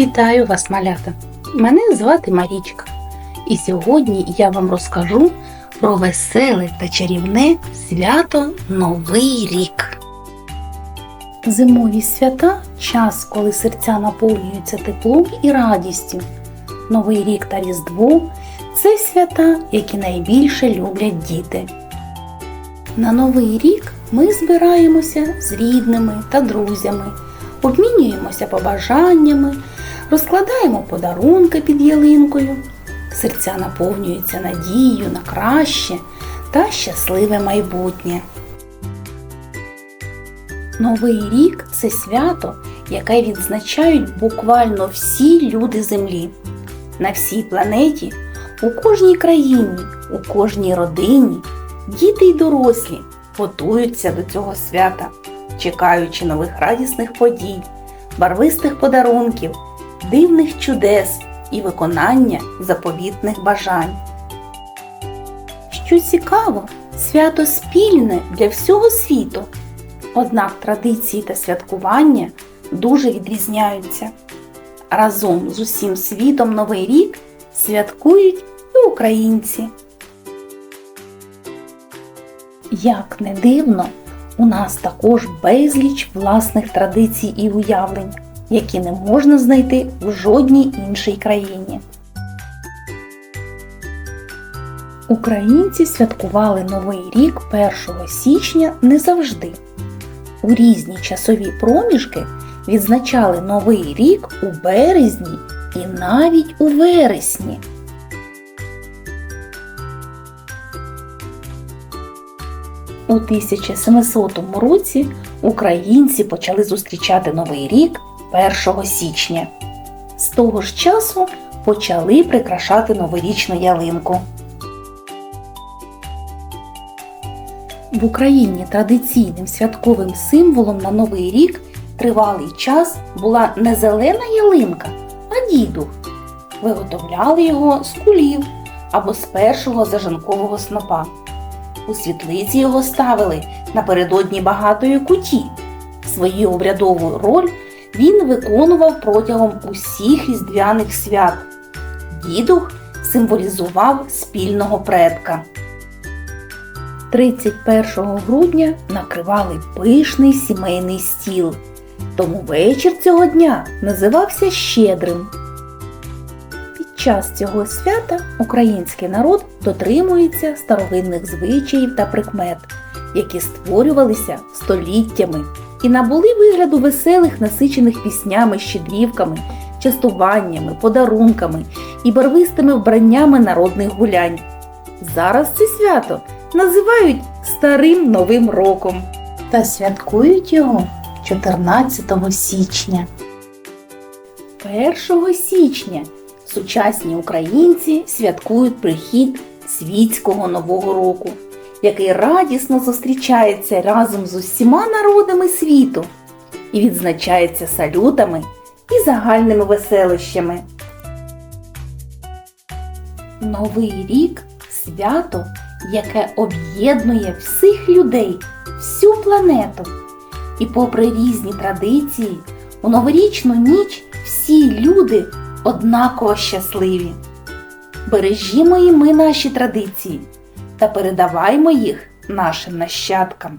Вітаю вас, малята! Мене звати Марічка. І сьогодні я вам розкажу про веселе та чарівне свято Новий рік. Зимові свята час, коли серця наповнюються теплом і радістю. Новий рік та Різдво це свята, які найбільше люблять діти. На Новий рік ми збираємося з рідними та друзями, обмінюємося побажаннями, розкладаємо подарунки під ялинкою, серця наповнюються надією на краще та щасливе майбутнє. Новий рік це свято, яке відзначають буквально всі люди Землі. На всій планеті, у кожній країні, у кожній родині, діти й дорослі готуються до цього свята, чекаючи нових радісних подій, барвистих подарунків, дивних чудес і виконання заповітних бажань. Що цікаво, свято спільне для всього світу. Однак традиції та святкування дуже відрізняються. Разом з усім світом Новий рік святкують і українці. Як не дивно, у нас також безліч власних традицій і уявлень, які не можна знайти в жодній іншій країні. Українці святкували Новий рік 1 січня не завжди. У різні часові проміжки відзначали Новий рік у березні і навіть у вересні. У 1700 році українці почали зустрічати Новий рік 1 січня. З того ж часу почали прикрашати новорічну ялинку. В Україні традиційним святковим символом на Новий рік тривалий час була не зелена ялинка, а дідух. Виготовляли його з кулів або з першого зажанкового снопа. У світлиці його ставили напередодні багатої куті. Свою обрядову роль він виконував протягом усіх різдвяних свят. Дідух символізував спільного предка. 31 грудня накривали пишний сімейний стіл, тому вечір цього дня називався Щедрим. Під час цього свята український народ дотримується старовинних звичаїв та прикмет, які створювалися століттями і набули вигляду веселих, насичених піснями, щедрівками, частуваннями, подарунками і барвистими вбраннями народних гулянь. Зараз це свято називають Старим Новим роком та святкують його 14 січня. 1 січня сучасні українці святкують прихід світського Нового року, який радісно зустрічається разом з усіма народами світу і відзначається салютами і загальними веселищами. Новий рік свято, яке об'єднує всіх людей, всю планету. І попри різні традиції, у новорічну ніч всі люди однаково щасливі. Бережімо і ми наші традиції та передаваймо їх нашим нащадкам.